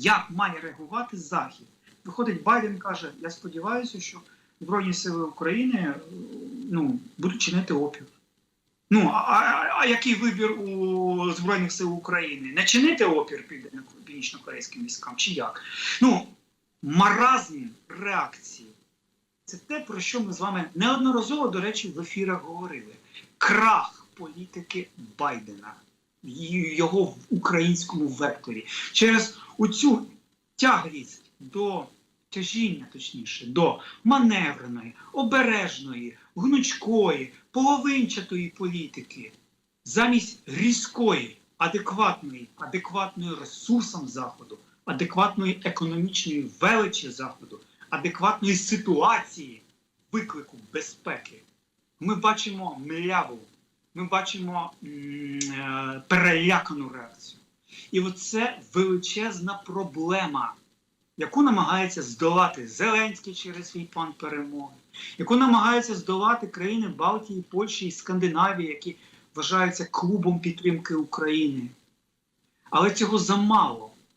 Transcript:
Як має реагувати Захід? Виходить, Байден каже: Я сподіваюся, що Збройні Сили України е, ну, будуть чинити опір. Ну, а, а, а який вибір у Збройних сил України? Не чинити опір південно- північно-корейським військам чи як? Ну, маразм реакції. Це те, про що ми з вами неодноразово, до речі, в ефірах говорили. Крах політики Байдена, його в українському векторі. Через оцю тяглість до тяжіння, точніше, до маневреної, обережної, гнучкої, половинчатої політики, замість різкої, адекватної, адекватної ресурсам Заходу, адекватної економічної величі Заходу, адекватної ситуації виклику безпеки. Ми бачимо мляву, ми бачимо перелякану реакцію. І оце величезна проблема, яку намагається здолати Зеленський через свій план перемоги, яку намагаються здолати країни Балтії, Польщі і Скандинавії, які вважаються клубом підтримки України. Але цього замало.